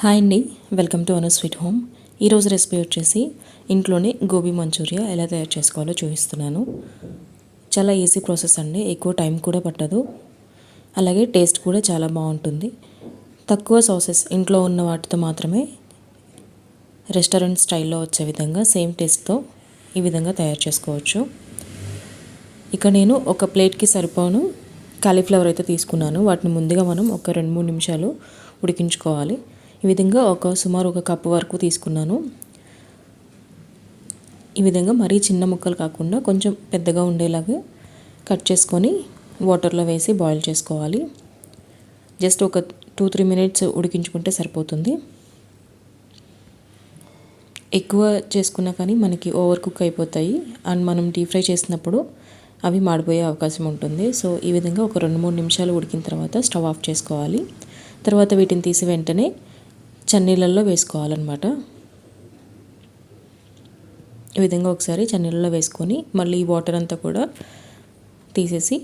Hi అండి. Welcome to Anu's sweet home ఈరోజు recipe వచ్చేసి ఇంట్లోనే గోబీ మంచూరియా ఎలా తయారు చేసుకోవాలో చూపిస్తున్నాను. చాలా ఈజీ ప్రాసెస్ అండి. ఎక్కువ టైం కూడా పట్టదు. అలాగే టేస్ట్ కూడా చాలా బాగుంటుంది. తక్కువ సాసెస్ ఇంట్లో ఉన్న వాటితో మాత్రమే రెస్టారెంట్ స్టైల్లో వచ్చే విధంగా సేమ్ టేస్ట్తో ఈ విధంగా తయారు చేసుకోవచ్చు. ఇక నేను ఒక ప్లేట్కి సరిపోను కాలీఫ్లవర్ అయితే తీసుకున్నాను. వాటిని ముందుగా మనం ఒక రెండు మూడు నిమిషాలు ఉడికించుకోవాలి. ఈ విధంగా ఒక సుమారు ఒక కప్పు వరకు తీసుకున్నాను. ఈ విధంగా మరీ చిన్న ముక్కలు కాకుండా కొంచెం పెద్దగా ఉండేలాగా కట్ చేసుకొని వాటర్లో వేసి బాయిల్ చేసుకోవాలి. జస్ట్ ఒక టూ త్రీ మినిట్స్ ఉడికించుకుంటే సరిపోతుంది. ఎక్కువ చేసుకున్నా కానీ మనకి ఓవర్ కుక్ అయిపోతాయి. అండ్ మనం డీప్ ఫ్రై చేసినప్పుడు అవి మాడిపోయే అవకాశం ఉంటుంది. సో ఈ విధంగా ఒక రెండు మూడు నిమిషాలు ఉడికిన తర్వాత స్టవ్ ఆఫ్ చేసుకోవాలి. తర్వాత వీటిని తీసి వెంటనే చన్నీళ్ళల్లో వేసుకోవాలన్నమాట. ఈ విధంగా ఒకసారి చన్నీళ్ళలో వేసుకొని మళ్ళీ ఈ వాటర్ అంతా కూడా తీసేసి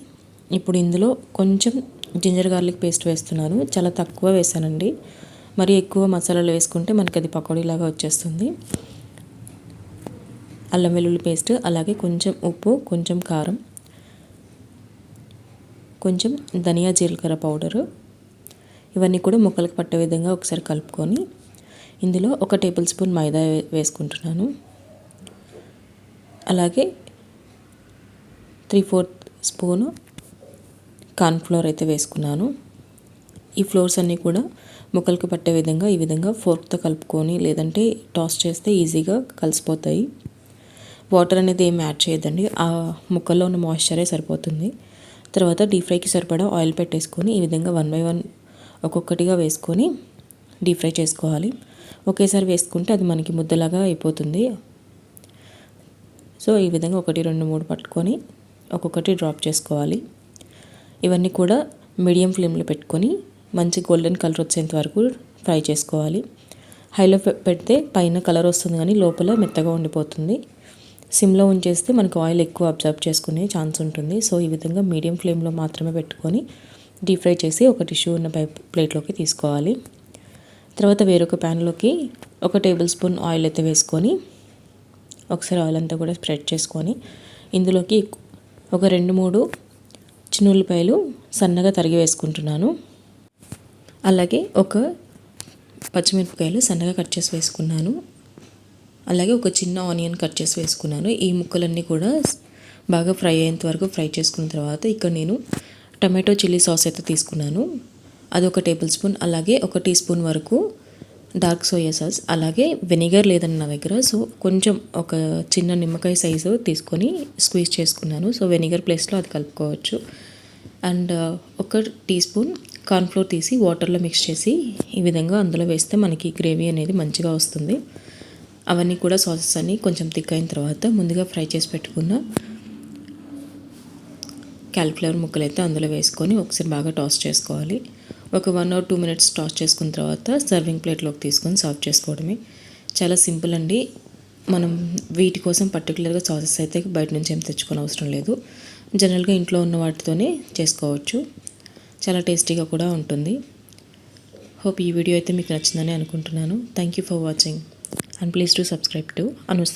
ఇప్పుడు ఇందులో కొంచెం జింజర్ గార్లిక్ పేస్ట్ వేస్తున్నాను. చాలా తక్కువ వేసానండి. మరి ఎక్కువ మసాలాలు వేసుకుంటే మనకి అది పకోడీలాగా వచ్చేస్తుంది. అల్లం వెల్లుల్లి పేస్ట్ అలాగే కొంచెం ఉప్పు కొంచెం కారం కొంచెం ధనియా జీలకర్ర పౌడరు ఇవన్నీ కూడా ముక్కలకు పట్టే విధంగా ఒకసారి కలుపుకొని ఇందులో ఒక టేబుల్ స్పూన్ మైదా వేసుకుంటున్నాను. అలాగే త్రీ ఫోర్త్ స్పూను కార్న్ఫ్లోర్ అయితే వేసుకున్నాను. ఈ ఫ్లోర్స్ అన్నీ కూడా ముక్కలకు పట్టే విధంగా ఈ విధంగా ఫోర్క్తో కలుపుకొని లేదంటే టాస్ చేస్తే ఈజీగా కలిసిపోతాయి. వాటర్ అనేది ఏం యాడ్ చేయదండి ఆ ముక్కల్లో ఉన్న మాయిశ్చరే సరిపోతుంది. తర్వాత డీప్ ఫ్రైకి సరిపడా ఆయిల్ పెట్టేసుకొని ఈ విధంగా వన్ బై వన్ ఒక్కొక్కటిగా వేసుకొని డీప్ ఫ్రై చేసుకోవాలి. ఒకేసారి వేసుకుంటే అది మనకి ముద్దలాగా అయిపోతుంది. సో ఈ విధంగా ఒకటి రెండు మూడు పట్టుకొని ఒక్కొక్కటి డ్రాప్ చేసుకోవాలి. ఇవన్నీ కూడా మీడియం ఫ్లేమ్లో పెట్టుకొని మంచి గోల్డెన్ కలర్ వచ్చేంత వరకు ఫ్రై చేసుకోవాలి. హైలో పెడితే పైన కలర్ వస్తుంది కానీ లోపల మెత్తగా ఉండిపోతుంది. సిమ్లో ఉంచేస్తే మనకు ఆయిల్ ఎక్కువ అబ్జర్వ్ చేసుకునే ఛాన్స్ ఉంటుంది. సో ఈ విధంగా మీడియం ఫ్లేమ్లో మాత్రమే పెట్టుకొని డీప్ ఫ్రై చేసి ఒక టిష్యూ ఉన్న ప్లేట్లోకి తీసుకోవాలి. తర్వాత వేరొక ప్యాన్లోకి ఒక టేబుల్ స్పూన్ ఆయిల్ అయితే వేసుకొని ఒకసారి ఆయిల్ అంతా కూడా స్ప్రెడ్ చేసుకొని ఇందులోకి ఒక రెండు మూడు చిన్న ఉల్లిపాయలు సన్నగా తరిగి వేసుకుంటున్నాను. అలాగే ఒక పచ్చిమిరపకాయలు సన్నగా కట్ చేసి వేసుకున్నాను. అలాగే ఒక చిన్న ఆనియన్ కట్ చేసి వేసుకున్నాను. ఈ ముక్కలన్నీ కూడా బాగా ఫ్రై అయ్యేంత వరకు ఫ్రై చేసుకున్న తర్వాత ఇక్కడ నేను టమాటో చిల్లీ సాస్ అయితే తీసుకున్నాను. అది ఒక టేబుల్ స్పూన్ అలాగే ఒక టీ స్పూన్ వరకు డార్క్ సోయా సాస్ అలాగే వెనిగర్ లేదని నా దగ్గర. సో కొంచెం ఒక చిన్న నిమ్మకాయ సైజు తీసుకొని స్క్వీజ్ చేసుకున్నాను. సో వెనిగర్ ప్లేస్లో అది కలుపుకోవచ్చు. అండ్ ఒక టీ స్పూన్ కార్న్ఫ్లోర్ తీసి వాటర్లో మిక్స్ చేసి ఈ విధంగా అందులో వేస్తే మనకి గ్రేవీ అనేది మంచిగా వస్తుంది. అవన్నీ కూడా సాసెస్ అన్నీ కొంచెం థిక్ అయిన తర్వాత ముందుగా ఫ్రై చేసి పెట్టుకున్న క్యాలిఫ్లవర్ ముక్కలు అయితే అందులో వేసుకొని ఒకసారి బాగా టాస్ చేసుకోవాలి. ఒక one or two minutes toss చేసుకున్న తర్వాత సర్వింగ్ ప్లేట్లోకి తీసుకొని సర్వ్ చేసుకోవడమే. చాలా సింపుల్ అండి. మనం వీటి కోసం పర్టికులర్గా సాసెస్ అయితే బయట నుంచి ఏం తెచ్చుకొని అవసరం లేదు. జనరల్గా ఇంట్లో ఉన్న వాటితోనే చేసుకోవచ్చు. చాలా టేస్టీగా కూడా ఉంటుంది. హోప్ ఈ వీడియో అయితే మీకు నచ్చిందని అనుకుంటున్నాను. Thank you for watching and please to subscribe to Anu's